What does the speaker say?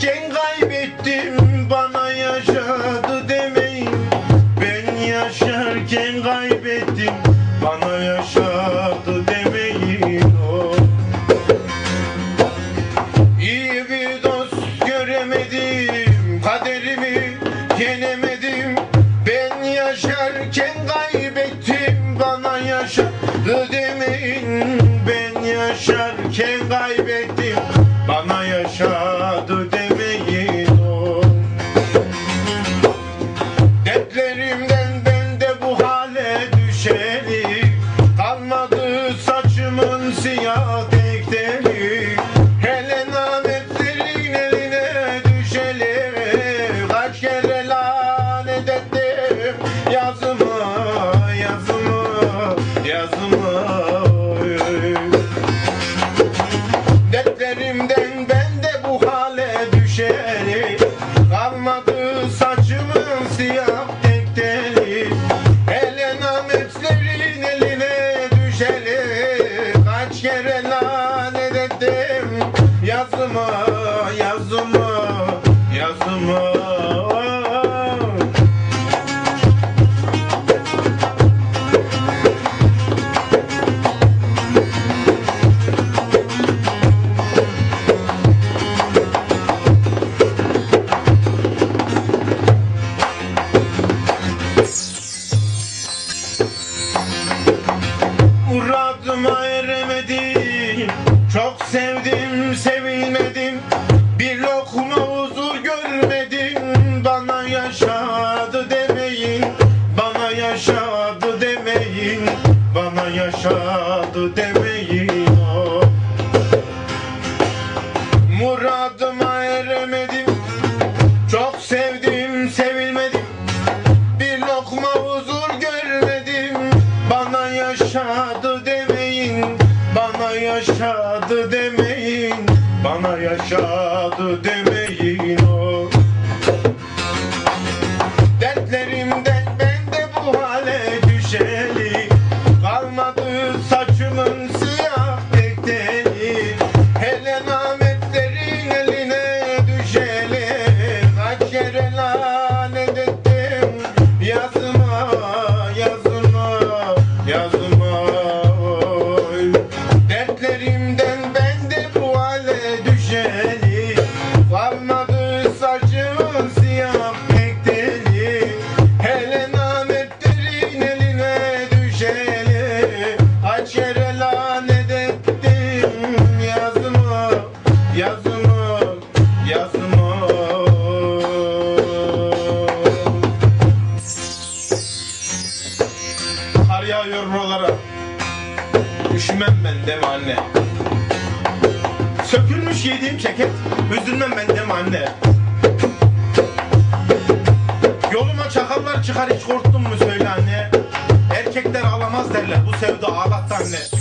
Sen kaybettim bana yaşadı demeyin. Ben yaşarken kaybettim bana yaşadı demeyin. Oh. İyi bir dost göremedim kaderimi yenemedim. Ben yaşarken kaybettim bana yaşadı demeyin. Ben yaşarken kaybettim. Düşeli yazma Çok sevdim sevilmedim. Bir lokma huzur görmedim. Bana yaşadı demeyin. Bana yaşadı demeyin. Bana yaşadı demeyin. Oh. Muradıma eremedim. Çok sevdim yaşadı demeyin Bana yaşadı demeyin o. Dertlerimden ben de bu hale düşeli Kalmadı saçımın siyah tek teli Hele nametlerin eline düşeli Kaç kere lanet ettim yazıma yazıma yazıma yağıyor oralara Üşümem ben deme anne. Sökülmüş yediğim ceket Üzülmem ben deme anne. Yoluma çakallar çıkar hiç korktun mu söyle anne? Erkekler ağlamaz derler bu sevda ağlattı anne.